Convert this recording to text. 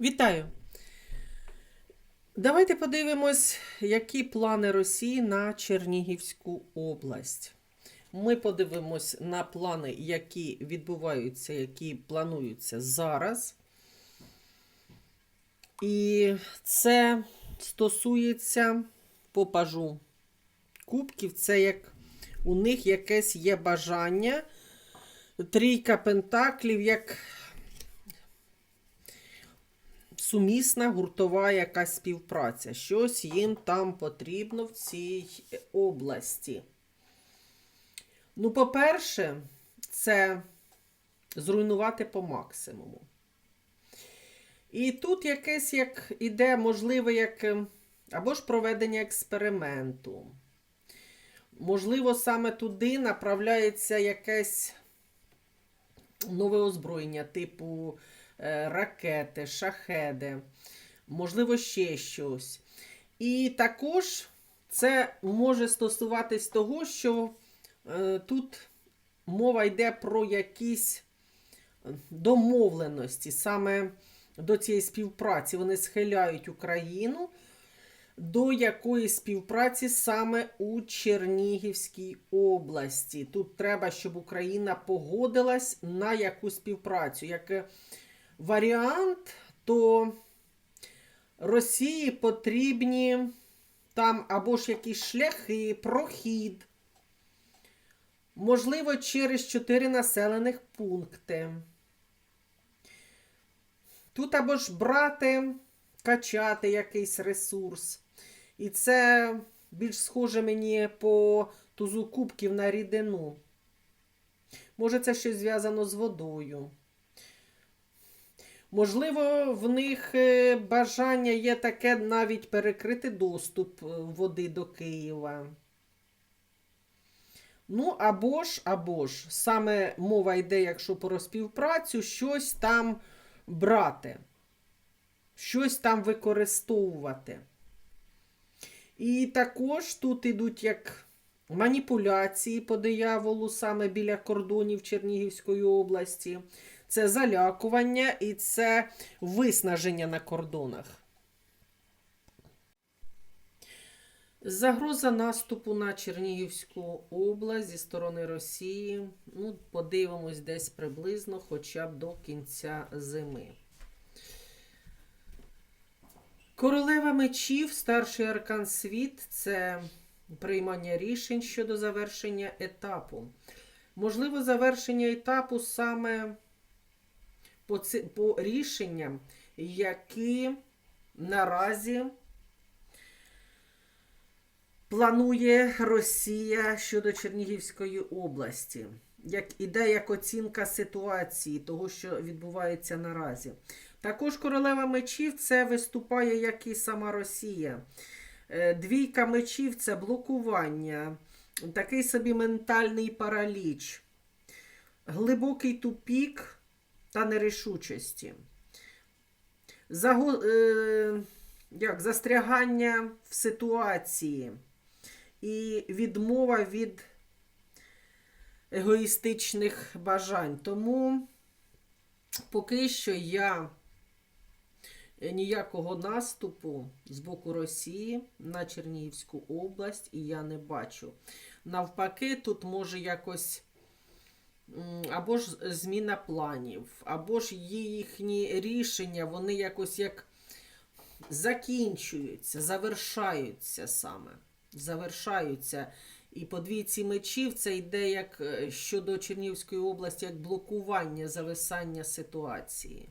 Вітаю! Давайте подивимось, які плани Росії на Чернігівську область. Ми подивимось на плани, які відбуваються, які плануються зараз. І це стосується попажу кубків. Це як у них якесь є бажання. Трійка пентаклів, як сумісна гуртова якась співпраця. Щось їм там потрібно в цій області. Ну, по-перше, це зруйнувати по максимуму. І тут якесь як іде, можливо, як е, або ж проведення експерименту. Можливо, саме туди направляється якесь нове озброєння, типу ракети, шахеди, можливо, ще щось. І також це може стосуватись того, що е, тут мова йде про якісь домовленості саме до цієї співпраці. Вони схиляють Україну до якої співпраці саме у Чернігівській області. Тут треба, щоб Україна погодилась на яку співпрацю. Як е, варіант, то Росії потрібні там або ж якісь шляхи, прохід. Можливо, через чотири населених пункти. Тут або ж брати, качати якийсь ресурс. І це більш схоже мені по тузу кубків на рідину. Може, це щось зв'язано з водою. Можливо, в них е, бажання є таке навіть перекрити доступ е, води до Києва. Ну, або ж, або ж, саме мова йде, якщо про співпрацю, щось там брати, щось там використовувати. І також тут ідуть як маніпуляції по дияволу саме біля кордонів Чернігівської області. Це залякування і це виснаження на кордонах. Загроза наступу на Чернігівську область зі сторони Росії. Ну, подивимось десь приблизно хоча б до кінця зими. Королева мечів, старший аркан світ це приймання рішень щодо завершення етапу. Можливо, завершення етапу саме по, ци, по рішенням, які наразі планує Росія щодо Чернігівської області. Як іде як оцінка ситуації, того, що відбувається наразі. Також королева мечів це виступає, як і сама Росія. Е, Двійка мечів це блокування, такий собі ментальний параліч, глибокий тупік та нерішучості. Заго... Е... Як? Застрягання в ситуації і відмова від егоїстичних бажань. Тому поки що я ніякого наступу з боку Росії на Чернігівську область і я не бачу. Навпаки, тут може якось або ж зміна планів, або ж їхні рішення, вони якось як закінчуються, завершаються саме. Завершаються. І по двійці мечів це йде як щодо Чернівської області як блокування зависання ситуації.